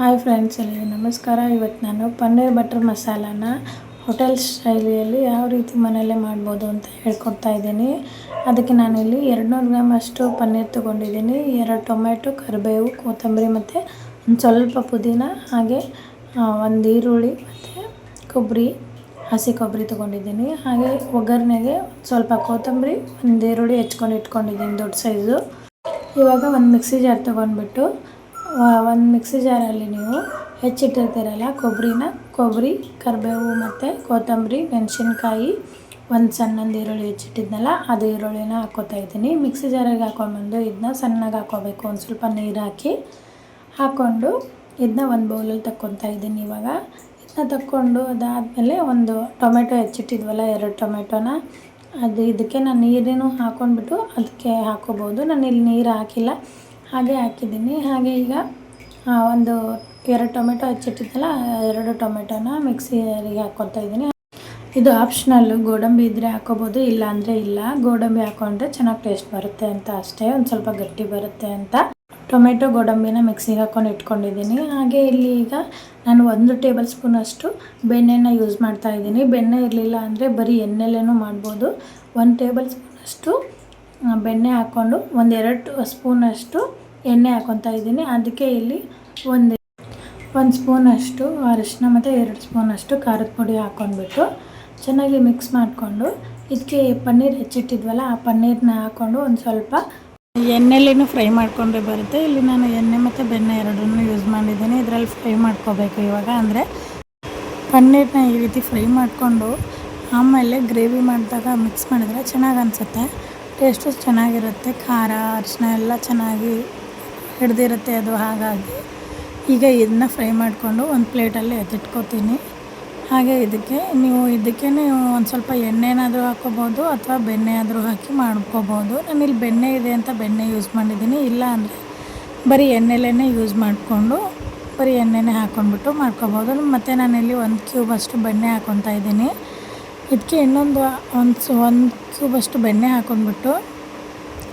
Hi friends, ಎಲ್ಲರಿಗೂ ನಮಸ್ಕಾರ. ಇವತ್ತು ನಾನು ಪನ್ನೀರ್ ಬಟರ್ ಮಸಾಲಾನ ಹೋಟೆಲ್ ಶೈಲಿಯಲ್ಲಿ ಯಾವ ರೀತಿ ಮನೆಯಲ್ಲೇ ಮಾಡ್ಬೋದು ಅಂತ ಹೇಳ್ಕೊಡ್ತಾ ಇದ್ದೀನಿ. ಅದಕ್ಕೆ ನಾನಿಲ್ಲಿ ಎರಡುನೂರು ಗ್ರಾಮ್ ಅಷ್ಟು ಪನ್ನೀರ್ ತೊಗೊಂಡಿದ್ದೀನಿ. ಎರಡು ಟೊಮೆಟೊ ಕರಿಬೇವು, ಕೊತ್ತಂಬರಿ ಮತ್ತು ಒಂದು ಸ್ವಲ್ಪ ಪುದೀನ, ಹಾಗೆ ಒಂದು ಈರುಳ್ಳಿ ಮತ್ತು ಕೊಬ್ಬರಿ, ಹಸಿ ಕೊಬ್ಬರಿ ತೊಗೊಂಡಿದ್ದೀನಿ. ಹಾಗೆ ಒಗ್ಗರಣೆಗೆ ಸ್ವಲ್ಪ ಕೊತ್ತಂಬರಿ, ಒಂದು ಈರುಳ್ಳಿ ಹೆಚ್ಕೊಂಡು ಇಟ್ಕೊಂಡಿದ್ದೀನಿ ದೊಡ್ಡ ಸೈಜು. ಇವಾಗ ಒಂದು ಮಿಕ್ಸಿ ಜಾರ್ ತೊಗೊಂಡ್ಬಿಟ್ಟು ಒಂದು ಮಿಕ್ಸಿ ಜಾರಲ್ಲಿ ನೀವು ಹೆಚ್ಚಿಟ್ಟಿರ್ತೀರಲ್ಲ ಕೊಬ್ಬರಿನ ಕೊಬ್ಬರಿ ಕರಿಬೇವು ಮತ್ತು ಕೊತ್ತಂಬರಿ, ಮೆಣಸಿನ್ಕಾಯಿ, ಒಂದು ಸಣ್ಣೊಂದು ಈರುಳ್ಳಿ ಹೆಚ್ಚಿಟ್ಟಿದ್ನಲ್ಲ, ಅದು ಈರುಳ್ಳಿನ ಹಾಕ್ಕೋತಾ ಇದ್ದೀನಿ. ಮಿಕ್ಸಿ ಜಾರಿಗೆ ಹಾಕೊಂಡ್ಬಂದು ಇದನ್ನ ಸಣ್ಣಗೆ ಹಾಕ್ಕೋಬೇಕು, ಒಂದು ಸ್ವಲ್ಪ ನೀರು ಹಾಕಿ ಹಾಕ್ಕೊಂಡು ಇದನ್ನ ಒಂದು ಬೌಲಲ್ಲಿ ತಕ್ಕೊತಾ ಇದ್ದೀನಿ ಇವಾಗ. ಇದನ್ನ ತಕ್ಕೊಂಡು ಅದಾದಮೇಲೆ ಒಂದು ಟೊಮೆಟೊ ಹೆಚ್ಚಿಟ್ಟಿದ್ವಲ್ಲ, ಎರಡು ಟೊಮೆಟೊನ, ಅದು ಇದಕ್ಕೆ ನಾನು ನೀರೇನು ಹಾಕೊಂಡ್ಬಿಟ್ಟು ಅದಕ್ಕೆ ಹಾಕ್ಕೋಬೋದು. ನಾನು ಇಲ್ಲಿ ನೀರು ಹಾಕಿಲ್ಲ. ಹಾಗೆ ಹಾಕಿದ್ದೀನಿ. ಹಾಗೆ ಈಗ ಒಂದು ಎರಡು ಟೊಮೆಟೊ ಹಚ್ಚಿಟ್ಟಿದ್ದಲ್ಲ ಎರಡು ಟೊಮೆಟೊನ ಮಿಕ್ಸಿಗೆ ಹಾಕ್ಕೊತಾ ಇದ್ದೀನಿ. ಇದು ಆಪ್ಷನಲ್ಲು ಗೋಡಂಬಿ ಇದ್ದರೆ ಹಾಕೋಬೋದು, ಇಲ್ಲ ಅಂದರೆ ಇಲ್ಲ. ಗೋಡಂಬಿ ಹಾಕೊಂಡ್ರೆ ಚೆನ್ನಾಗಿ ಟೇಸ್ಟ್ ಬರುತ್ತೆ ಅಂತ ಅಷ್ಟೇ, ಒಂದು ಸ್ವಲ್ಪ ಗಟ್ಟಿ ಬರುತ್ತೆ ಅಂತ. ಟೊಮೆಟೊ, ಗೋಡಂಬಿನ ಮಿಕ್ಸಿಗೆ ಹಾಕ್ಕೊಂಡು ಇಟ್ಕೊಂಡಿದ್ದೀನಿ. ಹಾಗೆ ಇಲ್ಲಿ ಈಗ ನಾನು ಒಂದು ಟೇಬಲ್ ಸ್ಪೂನ್ ಅಷ್ಟು ಬೆಣ್ಣೆನ ಯೂಸ್ ಮಾಡ್ತಾ ಇದ್ದೀನಿ. ಬೆಣ್ಣೆ ಇರಲಿಲ್ಲ ಅಂದರೆ ಬರೀ ಎಣ್ಣೆಲೇನೂ ಮಾಡ್ಬೋದು. ಒಂದು ಟೇಬಲ್ ಸ್ಪೂನಷ್ಟು ಬೆಣ್ಣೆ ಹಾಕ್ಕೊಂಡು ಒಂದೆರಡು ಸ್ಪೂನಷ್ಟು ಎಣ್ಣೆ ಹಾಕ್ಕೊತಾ ಇದ್ದೀನಿ. ಅದಕ್ಕೆ ಇಲ್ಲಿ ಒಂದು ಒಂದು ಸ್ಪೂನಷ್ಟು ಅರಿಶಿನ ಮತ್ತು ಎರಡು ಸ್ಪೂನಷ್ಟು ಖಾರದ ಪುಡಿ ಹಾಕ್ಕೊಂಡ್ಬಿಟ್ಟು ಚೆನ್ನಾಗಿ ಮಿಕ್ಸ್ ಮಾಡಿಕೊಂಡು ಇದಕ್ಕೆ ಪನ್ನೀರ್ ಹೆಚ್ಚಿಟ್ಟಿದ್ವಲ್ಲ, ಆ ಪನ್ನೀರನ್ನ ಹಾಕ್ಕೊಂಡು ಒಂದು ಸ್ವಲ್ಪ ಎಣ್ಣೆಲೇನೂ ಫ್ರೈ ಮಾಡಿಕೊಂಡ್ರೆ ಬರುತ್ತೆ. ಇಲ್ಲಿ ನಾನು ಎಣ್ಣೆ ಮತ್ತು ಬೆಣ್ಣೆ ಎರಡನ್ನೂ ಯೂಸ್ ಮಾಡಿದ್ದೀನಿ. ಇದರಲ್ಲಿ ಫ್ರೈ ಮಾಡ್ಕೋಬೇಕು ಇವಾಗ. ಅಂದರೆ ಪನ್ನೀರನ್ನ ಈ ರೀತಿ ಫ್ರೈ ಮಾಡಿಕೊಂಡು ಆಮೇಲೆ ಗ್ರೇವಿ ಮಾಡಿದಾಗ ಮಿಕ್ಸ್ ಮಾಡಿದರೆ ಚೆನ್ನಾಗಿ ಅನಿಸುತ್ತೆ. ಟೇಸ್ಟು ಚೆನ್ನಾಗಿರುತ್ತೆ. ಖಾರ, ಅರಿಶಿನ ಎಲ್ಲ ಚೆನ್ನಾಗಿ ಹಿಡ್ದಿರುತ್ತೆ ಅದು ಹಾಗಾಗಿ. ಈಗ ಇದನ್ನ ಫ್ರೈ ಮಾಡಿಕೊಂಡು ಒಂದು ಪ್ಲೇಟಲ್ಲಿ ಎತ್ತಿಟ್ಕೋತೀನಿ. ಹಾಗೆ ಇದಕ್ಕೆ ನೀವು ಇದಕ್ಕೆ ಒಂದು ಸ್ವಲ್ಪ ಎಣ್ಣೆನಾದರೂ ಹಾಕ್ಕೋಬೋದು ಅಥವಾ ಬೆಣ್ಣೆ ಆದರೂ ಹಾಕಿ ಮಾಡ್ಕೋಬೋದು. ನಾನಿಲ್ಲಿ ಬೆಣ್ಣೆ ಇದೆ ಅಂತ ಬೆಣ್ಣೆ ಯೂಸ್ ಮಾಡಿದ್ದೀನಿ. ಇಲ್ಲ ಅಂದರೆ ಬರೀ ಎಣ್ಣೆಲೇ ಯೂಸ್ ಮಾಡಿಕೊಂಡು ಬರೀ ಎಣ್ಣೆನೇ ಹಾಕ್ಕೊಂಡ್ಬಿಟ್ಟು ಮಾಡ್ಕೋಬೋದು. ಮತ್ತು ನಾನಿಲ್ಲಿ ಒಂದು ಕ್ಯೂಬ್ ಅಷ್ಟು ಬೆಣ್ಣೆ ಹಾಕ್ಕೊತಾ ಇದ್ದೀನಿ. ಇದಕ್ಕೆ ಇನ್ನೊಂದು ಒಂದು ಒಂದು ಕ್ಯೂಬ್ ಅಷ್ಟು ಬೆಣ್ಣೆ ಹಾಕ್ಕೊಂಡ್ಬಿಟ್ಟು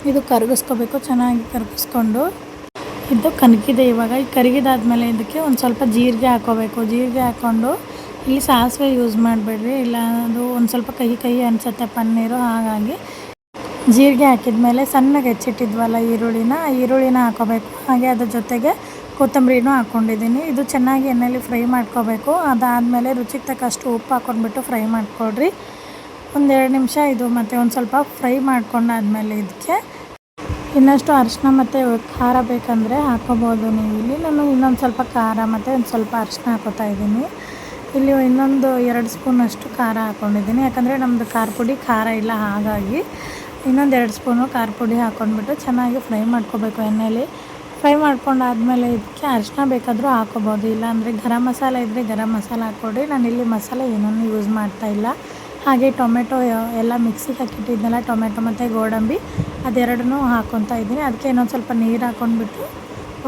ಇದು ಕರಗಿಸ್ಕೋಬೇಕು. ಚೆನ್ನಾಗಿ ಕರಗಿಸ್ಕೊಂಡು ಇದು ಕನಕಿದೆ ಇವಾಗ. ಈ ಕರಿಗಿದಾದ್ಮೇಲೆ ಇದಕ್ಕೆ ಒಂದು ಸ್ವಲ್ಪ ಜೀರಿಗೆ ಹಾಕೋಬೇಕು. ಜೀರಿಗೆ ಹಾಕ್ಕೊಂಡು ಇಲ್ಲಿ ಸಾಸಿವೆ ಯೂಸ್ ಮಾಡಬೇಡ್ರಿ. ಇಲ್ಲ ಅದು ಒಂದು ಸ್ವಲ್ಪ ಕಹಿ ಕಹಿ ಅನಿಸುತ್ತೆ ಪನ್ನೀರು, ಹಾಗಾಗಿ ಜೀರಿಗೆ ಹಾಕಿದ್ಮೇಲೆ ಸಣ್ಣಗೆ ಹೆಚ್ಚಿಟ್ಟಿದ್ವಲ್ಲ ಈರುಳ್ಳಿನ ಈರುಳ್ಳಿನ ಹಾಕೋಬೇಕು. ಹಾಗೆ ಅದ್ರ ಜೊತೆಗೆ ಕೊತ್ತಂಬರಿನೂ ಹಾಕ್ಕೊಂಡಿದ್ದೀನಿ ಇದು ಚೆನ್ನಾಗಿ ಎಣ್ಣೆಯಲ್ಲಿ ಫ್ರೈ ಮಾಡ್ಕೋಬೇಕು. ಅದಾದಮೇಲೆ ರುಚಿಗೆ ತಕ್ಕಷ್ಟು ಉಪ್ಪು ಹಾಕ್ಕೊಂಡ್ಬಿಟ್ಟು ಫ್ರೈ ಮಾಡ್ಕೊಳ್ರಿ. ಒಂದೆರಡು ನಿಮಿಷ ಇದು ಮತ್ತು ಒಂದು ಸ್ವಲ್ಪ ಫ್ರೈ ಮಾಡ್ಕೊಂಡಾದ್ಮೇಲೆ ಇದಕ್ಕೆ ಇನ್ನಷ್ಟು ಅರಿಶಿನ ಮತ್ತು ಖಾರ ಬೇಕಂದರೆ ಹಾಕೋಬೋದು ನೀವು. ಇಲ್ಲಿ ನಾನು ಇನ್ನೊಂದು ಸ್ವಲ್ಪ ಖಾರ ಮತ್ತು ಒಂದು ಸ್ವಲ್ಪ ಅರಿಶಿನ ಹಾಕೋತಾ ಇದ್ದೀನಿ. ಇಲ್ಲಿ ಇನ್ನೊಂದು ಎರಡು ಸ್ಪೂನಷ್ಟು ಖಾರ ಹಾಕ್ಕೊಂಡಿದ್ದೀನಿ ಯಾಕಂದರೆ ನಮ್ಮದು ಖಾರ ಪುಡಿ ಖಾರ ಇಲ್ಲ ಹಾಗಾಗಿ ಇನ್ನೊಂದು ಎರಡು ಸ್ಪೂನು ಖಾರ ಪುಡಿ ಹಾಕ್ಕೊಂಡ್ಬಿಟ್ಟು ಚೆನ್ನಾಗಿ ಫ್ರೈ ಮಾಡ್ಕೋಬೇಕು ಎಣ್ಣೆಯಲ್ಲಿ ಫ್ರೈ ಮಾಡ್ಕೊಂಡಾದ್ಮೇಲೆ ಇದಕ್ಕೆ ಅರಿಶಿನ ಬೇಕಾದರೂ ಹಾಕೋಬೋದು. ಇಲ್ಲಾಂದರೆ ಗರಂ ಮಸಾಲೆ ಇದ್ದರೆ ಗರಂ ಮಸಾಲೆ ಹಾಕ್ಕೊಡಿ. ನಾನು ಇಲ್ಲಿ ಮಸಾಲೆ ಏನೂ ಯೂಸ್ ಮಾಡ್ತಾಯಿಲ್ಲ ಹಾಗೆ ಟೊಮೆಟೊ ಎಲ್ಲ ಮಿಕ್ಸಿಗೆ ಹಾಕಿಟ್ಟಿದ್ನಲ್ಲ, ಟೊಮೆಟೊ ಮತ್ತು ಗೋಡಂಬಿ, ಅದೆರಡನ್ನೂ ಹಾಕ್ಕೊತಾ ಇದ್ದೀನಿ. ಅದಕ್ಕೆ ಇನ್ನೊಂದು ಸ್ವಲ್ಪ ನೀರು ಹಾಕ್ಕೊಂಡ್ಬಿಟ್ಟು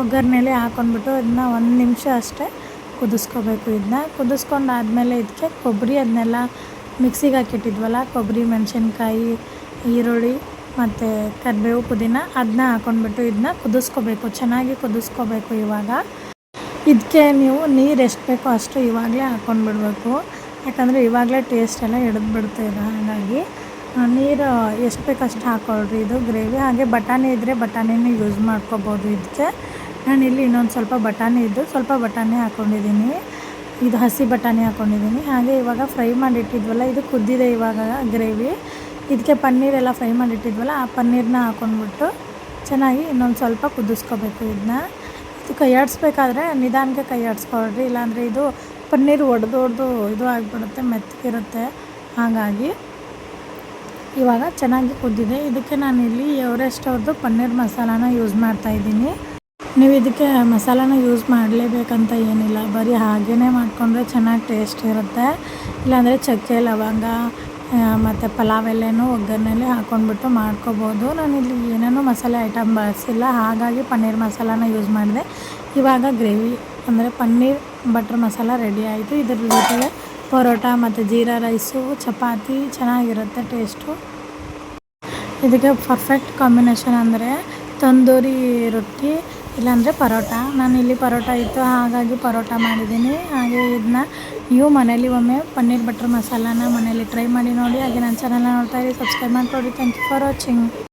ಒಗ್ಗರಣೆಲೆ ಹಾಕ್ಕೊಂಡ್ಬಿಟ್ಟು ಅದನ್ನ ಒಂದು ನಿಮಿಷ ಅಷ್ಟೇ ಕುದಿಸ್ಕೋಬೇಕು ಇದನ್ನ ಕುದಿಸ್ಕೊಂಡಾದಮೇಲೆ ಇದಕ್ಕೆ ಕೊಬ್ಬರಿ ಅದನ್ನೆಲ್ಲ ಮಿಕ್ಸಿಗೆ ಹಾಕಿಟ್ಟಿದ್ವಲ್ಲ, ಕೊಬ್ಬರಿ, ಮೆಣಸಿನ್ಕಾಯಿ, ಈರುಳ್ಳಿ ಮತ್ತು ಕರಿಬೇವು ಪುದೀನ ಅದನ್ನ ಹಾಕ್ಕೊಂಡ್ಬಿಟ್ಟು ಇದನ್ನ ಕುದಿಸ್ಕೋಬೇಕು, ಚೆನ್ನಾಗಿ ಕುದಿಸ್ಕೋಬೇಕು ಇವಾಗ. ಇದಕ್ಕೆ ನೀವು ನೀರು ಎಷ್ಟು ಬೇಕೋ ಅಷ್ಟು ಇವಾಗಲೇ ಹಾಕ್ಕೊಂಡ್ಬಿಡ್ಬೇಕು ಯಾಕಂದರೆ ಇವಾಗಲೇ ಟೇಸ್ಟ್ ಎಲ್ಲ ಹಿಡಿದು ಇದು. ಹಾಗಾಗಿ ನೀರು ಎಷ್ಟು ಬೇಕಷ್ಟು ಹಾಕ್ಕೊಳ್ರಿ ಇದು ಗ್ರೇವಿ ಹಾಗೆ ಬಟಾಣಿ ಇದ್ದರೆ ಬಟಾಣಿನೂ ಯೂಸ್ ಮಾಡ್ಕೋಬೋದು ಇದಕ್ಕೆ. ನಾನು ಇಲ್ಲಿ ಇನ್ನೊಂದು ಸ್ವಲ್ಪ ಬಟಾಣಿ ಇದ್ದು ಸ್ವಲ್ಪ ಬಟಾಣಿ ಹಾಕ್ಕೊಂಡಿದ್ದೀನಿ ಇದು ಹಸಿ ಬಟಾಣಿ ಹಾಕ್ಕೊಂಡಿದ್ದೀನಿ ಹಾಗೆ ಇವಾಗ ಫ್ರೈ ಮಾಡಿಟ್ಟಿದ್ವಲ್ಲ, ಇದು ಕುದ್ದಿದೆ ಇವಾಗ ಗ್ರೇವಿ ಇದಕ್ಕೆ ಪನ್ನೀರೆಲ್ಲ ಫ್ರೈ ಮಾಡಿಟ್ಟಿದ್ವಲ್ಲ, ಆ ಪನ್ನೀರನ್ನ ಹಾಕ್ಕೊಂಡ್ಬಿಟ್ಟು ಚೆನ್ನಾಗಿ ಇನ್ನೊಂದು ಸ್ವಲ್ಪ ಕುದಿಸ್ಕೋಬೇಕು ಇದನ್ನ. ಇದು ಕೈ ಆಡಿಸ್ಬೇಕಾದ್ರೆ ನಿಧಾನಕ್ಕೆ ಕೈ ಆಡಿಸ್ಕೊಳ್ರಿ ಇಲ್ಲಾಂದರೆ ಇದು ಪನ್ನೀರು ಒಡೆದು ಇದು ಆಗಿಬಿಡುತ್ತೆ, ಮೆತ್ತಗಿರುತ್ತೆ. ಹಾಗಾಗಿ ಇವಾಗ ಚೆನ್ನಾಗಿ ಕುದ್ದಿದೆ. ಇದಕ್ಕೆ ನಾನು ಇಲ್ಲಿ ಎವರೆಸ್ಟ್ ಅವ್ರದ್ದು ಪನ್ನೀರ್ ಮಸಾಲಾನ ಯೂಸ್ ಮಾಡ್ತಾಯಿದ್ದೀನಿ ನೀವು ಇದಕ್ಕೆ ಮಸಾಲಾನ ಯೂಸ್ ಮಾಡಲೇಬೇಕಂತ ಏನಿಲ್ಲ. ಬರೀ ಹಾಗೇ ಮಾಡಿಕೊಂಡ್ರೆ ಚೆನ್ನಾಗಿ ಟೇಸ್ಟ್ ಇರುತ್ತೆ. ಇಲ್ಲಾಂದರೆ ಚಕ್ಕೆ, ಲವಂಗ ಮತ್ತು ಪಲಾವ್ ಎಲೆನೂ ಒಗ್ಗರಣೆಲಿ ಹಾಕ್ಕೊಂಡ್ಬಿಟ್ಟು ಮಾಡ್ಕೋಬೋದು. ನಾನಿಲ್ಲಿ ಏನೇನೂ ಮಸಾಲೆ ಐಟಮ್ ಬಳಸಿಲ್ಲ. ಹಾಗಾಗಿ ಪನ್ನೀರ್ ಮಸಾಲಾನ ಯೂಸ್ ಮಾಡಿದೆ. ಇವಾಗ ಗ್ರೇವಿ ಅಂದರೆ ಪನ್ನೀರ್ ಬಟ್ರ್ ಮಸಾಲ ರೆಡಿ ಆಯಿತು. ಇದ್ರ ಜೊತೆಗೆ ಪರೋಟ ಮತ್ತು ಜೀರಾ ರೈಸು, ಚಪಾತಿ ಚೆನ್ನಾಗಿರುತ್ತೆ ಟೇಸ್ಟು ಇದಕ್ಕೆ ಪರ್ಫೆಕ್ಟ್ ಕಾಂಬಿನೇಷನ್ ಅಂದರೆ ತಂದೂರಿ ರೊಟ್ಟಿ ಇಲ್ಲಾಂದರೆ ಪರೋಟ. ನಾನು ಇಲ್ಲಿ ಪರೋಟ ಇತ್ತು, ಹಾಗಾಗಿ ಪರೋಟ ಮಾಡಿದ್ದೀನಿ. ಹಾಗೆ ಇದನ್ನ ನೀವು ಮನೇಲಿ ಒಮ್ಮೆ ಪನ್ನೀರ್ ಬಟರ್ ಮಸಾಲಾನ ಮನೇಲಿ ಟ್ರೈ ಮಾಡಿ ನೋಡಿ. ಹಾಗೆ ನನ್ನ ಚಾನಲ್ನ ನೋಡ್ತಾ ಇರಿ ಸಬ್ಸ್ಕ್ರೈಬ್ ಮಾಡ್ಕೊಳ್ಳಿ ಥ್ಯಾಂಕ್ ಯು ಫಾರ್ ವಾಚಿಂಗ್